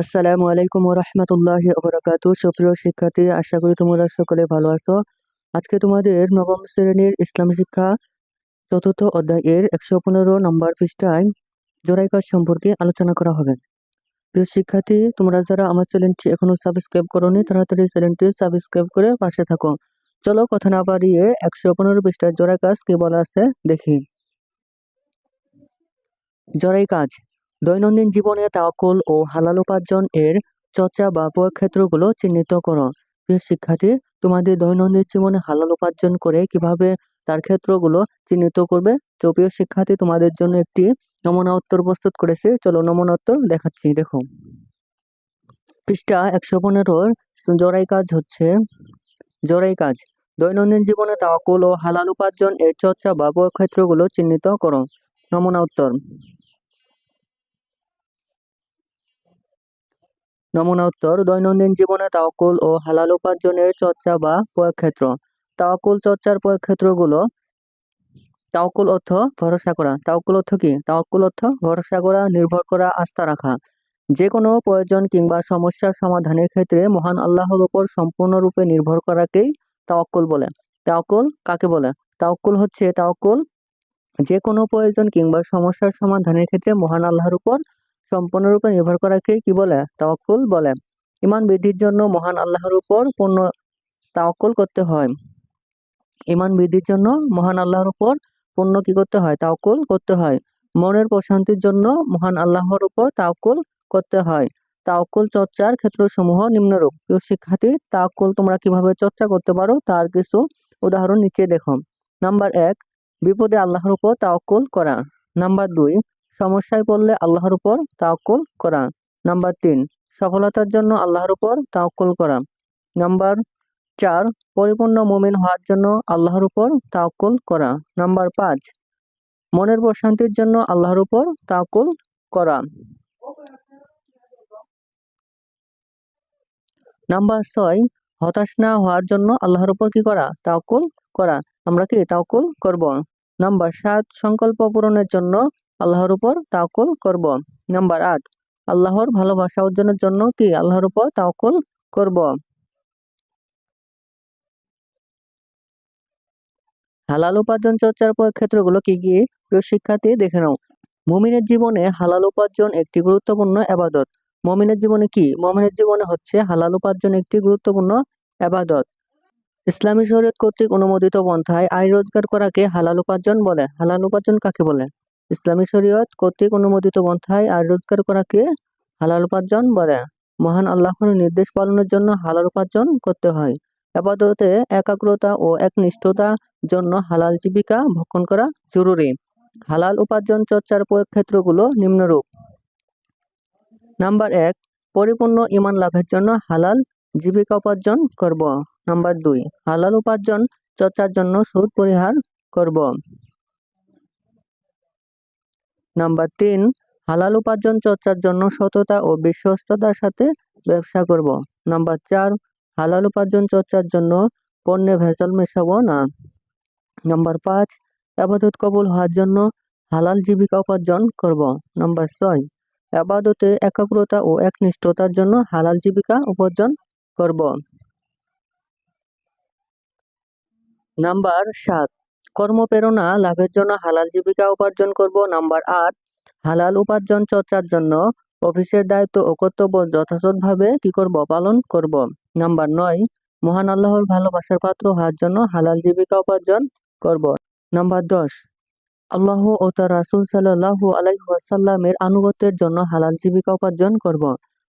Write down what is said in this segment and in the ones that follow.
আসসালামু আলাইকুম রহমতুল্লাহ বরাকাতু সুপ্রিয় শিক্ষার্থী, আশা করি তোমরা সকলে ভালো আছো। আজকে তোমাদের নবম শ্রেণির ইসলাম শিক্ষা চতুর্থ অধ্যায়ের একশো পনেরো নম্বর পৃষ্ঠায় জোড়াই কাজ সম্পর্কে আলোচনা করা হবে। প্রিয় শিক্ষার্থী, তোমরা যারা আমার চ্যানেলটি এখনও সাবস্ক্রাইব করোনি, তাড়াতাড়ি চ্যানেলটি সাবস্ক্রাইব করে পাশে থাকো। চলো কথা না বাড়িয়ে একশো পনেরো পৃষ্ঠার জোড়াই কাজ কি বলা আছে, দেখি। জোড়াই কাজ। দৈনন্দিন জীবনে তাওকুল ও হালাল উপার্জন এর চর্চা বা ক্ষেত্রগুলো চিহ্নিত করো। প্রিয় শিক্ষার্থী, তোমাদের দৈনন্দিন জীবনে হালাল উপার্জন করে কীভাবে তার ক্ষেত্রগুলো চিহ্নিত করবে? তো প্রিয় শিক্ষার্থী, তোমাদের জন্য একটি নমুনা উত্তর প্রস্তুত করেছে। চলো নমুনা উত্তর দেখাচ্ছি, দেখো। পৃষ্ঠা একশো পনেরোর জোড়াই কাজ হচ্ছে, জোড়াই কাজ। দৈনন্দিন জীবনে তাওকুল ও হালাল উপার্জন এর চর্চা বা ক্ষেত্রগুলো চিহ্নিত করো। নমুনা উত্তর। নমুনা উত্তর, দৈনন্দিন জীবনে তাওকুল ও হালাল উপার্জনের চর্চা বা প্রয়োগক্ষেত্র তাওকুল চর্চার প্রয়োগক্ষেত্রগুলো তাওকুল অর্থ ভরসা করা। তাওকুল অর্থ কি? তাওকুল অর্থ ভরসা করা, নির্ভর করা, আস্থা রাখা। যে কোনো প্রয়োজন কিংবা সমস্যার সমাধানের ক্ষেত্রে মহান আল্লাহর উপর সম্পূর্ণরূপে নির্ভর করাকেই তাওকুল বলে। তাওকুল কাকে বলে? তাওকুল হচ্ছে তাওকুল যে কোনো প্রয়োজন কিংবা সমস্যার সমাধানের ক্ষেত্রে মহান আল্লাহর উপর সম্পূর্ণরূপে নির্ভর করাকে কি বলে? তাওয়াক্কুল বলে। ইমান বৃদ্ধির জন্য মহান আল্লাহর উপর পূর্ণ তাওয়াক্কুল করতে হয়। ইমান বৃদ্ধির জন্য মহান আল্লাহর উপর পূর্ণ কি করতে হয়? তাওকুল করতে হয়। মনের প্রশান্তির জন্য মহান আল্লাহর উপর তাওকুল করতে হয়। তাওকুল চর্চার ক্ষেত্রসমূহ নিম্নরূপ। প্রিয় শিক্ষার্থী তাওকুল তোমরা কীভাবে চর্চা করতে পারো? তার কিছু উদাহরণ নিচে দেখো। নাম্বার এক, বিপদে আল্লাহর উপর তাওকুল করা। নাম্বার দুই সমস্যায় পড়লে আল্লাহর উপর তাওকুল করা। নাম্বার তিন, সফলতার জন্য আল্লাহর উপর তাওকুল করা। নাম্বার চার, পরিপূর্ণ মুমিন হওয়ার জন্য আল্লাহর উপর তাওকুল করা। নাম্বার পাঁচ, মনের প্রশান্তির জন্য আল্লাহর উপর তাওকুল করা। নাম্বার ছয়, হতাশ না হওয়ার জন্য আল্লাহর উপর কি করা? তাওকুল করা। আমরা কি তাওকুল করব? নাম্বার সাত, সংকল্প পূরণের জন্য আল্লাহর উপর তাওকুল করব। নাম্বার আট, আল্লাহর ভালোবাসা অর্জনের জন্য কি আল্লাহর উপর তাওকুল করব? হালাল উপার্জন চর্চার ক্ষেত্রগুলো কি কি? প্রিয় শিক্ষার্থী, দেখে নাও। মমিনের জীবনে হালাল উপার্জন একটি গুরুত্বপূর্ণ আবাদত। মমিনের জীবনে কি? মমিনের জীবনে হচ্ছে হালাল উপার্জন একটি গুরুত্বপূর্ণ আবাদত। ইসলামী শরীয়ত কর্তৃক অনুমোদিত পন্থায় আয় রোজগার করাকে হালাল উপার্জন বলে। হালাল উপার্জন কাকে বলে? ইসলামী শরীয়ত কর্তৃক অনুমোদিত পন্থায় আর রোজগার করাকে হালাল উপার্জন বলে। মহান আল্লাহর নির্দেশ পালনের জন্য হালাল উপার্জন করতে হয়। আপাততে একাগ্রতা ও একনিষ্ঠতা জন্য হালাল জীবিকা ভক্ষণ করা জরুরি। হালাল উপার্জন চর্চার ক্ষেত্রগুলো নিম্নরূপ। নাম্বার এক, পরিপূর্ণ ইমান লাভের জন্য হালাল জীবিকা উপার্জন করব। নাম্বার দুই, হালাল উপার্জন চর্চার জন্য সুদ পরিহার করব। নাম্বার তিন, হালাল উপার্জন চর্চার জন্য সততা ও বিশ্বস্ততার সাথে ব্যবসা করব। নাম্বার চার, হালাল উপার্জন চর্চার জন্য পণ্যে ভেজাল মেশাবো না। নাম্বার পাঁচ, আবাদত কবুল হওয়ার জন্য হালাল জীবিকা উপার্জন করব। নাম্বার ছয়, আবাদতে একাগ্রতা ও একনিষ্ঠতার জন্য হালাল জীবিকা উপার্জন করব। নাম্বার সাত কর্মপ্রেরণা লাভের জন্য হালাল জীবিকা উপার্জন করব। নাম্বার আট, হালাল উপার্জন চর্চার জন্য অফিসের দায়িত্ব ও কর্তব্য যথাযথভাবে কি করব, পালন করব। নাম্বার নয়, মহান আল্লাহর ভালোবাসার পাত্র হওয়ার জন্য হালাল জীবিকা উপার্জন করব। নাম্বার দশ, আল্লাহ ও তার রাসুল সাল্লাহু আলাইসাল্লামের আনুগত্যের জন্য হালাল জীবিকা উপার্জন করব।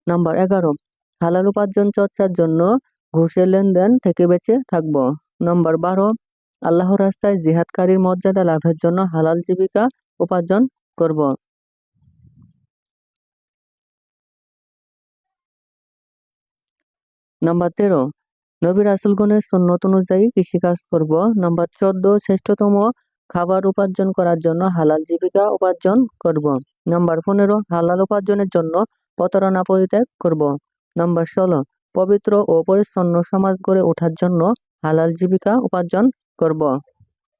নাম্বার এগারো, হালাল উপার্জন চর্চার জন্য ঘুষের লেনদেন থেকে বেঁচে থাকব। নম্বর বারো আল্লাহ রাস্তায় জিহাদকারীর মর্যাদা লাভের জন্য হালাল জীবিকা উপার্জন করব। নাম্বার তেরো নবী রাসুলগণের সন্ন্যত অনুযায়ী কৃষিকাজ করব। নাম্বার চোদ্দ, শ্রেষ্ঠতম খাবার উপার্জন করার জন্য হালাল জীবিকা উপার্জন করব। নাম্বার পনেরো, হালাল উপার্জনের জন্য প্রতারণা পরিত্যাগ করব। নাম্বার ষোলো, পবিত্র ও পরিচ্ছন্ন সমাজ গড়ে ওঠার জন্য হালাল জীবিকা উপার্জন করব।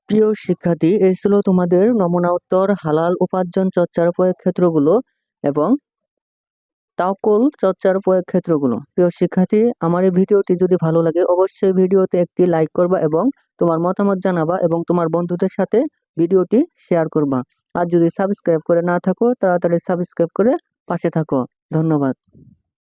প্রিয় শিক্ষার্থী, এই ছিল তোমাদের নমুনা উত্তর, হালাল উপার্জন চর্চার ক্ষেত্রগুলো এবং তাওকুল চর্চার ক্ষেত্রগুলো প্রিয় শিক্ষার্থী, আমার এই ভিডিওটি যদি ভালো লাগে, অবশ্যই ভিডিওতে একটি লাইক করবা এবং তোমার মতামত জানাবা এবং তোমার বন্ধুদের সাথে ভিডিওটি শেয়ার করবা। আর যদি সাবস্ক্রাইব করে না থাকো, তাড়াতাড়ি সাবস্ক্রাইব করে পাশে থাকো। ধন্যবাদ।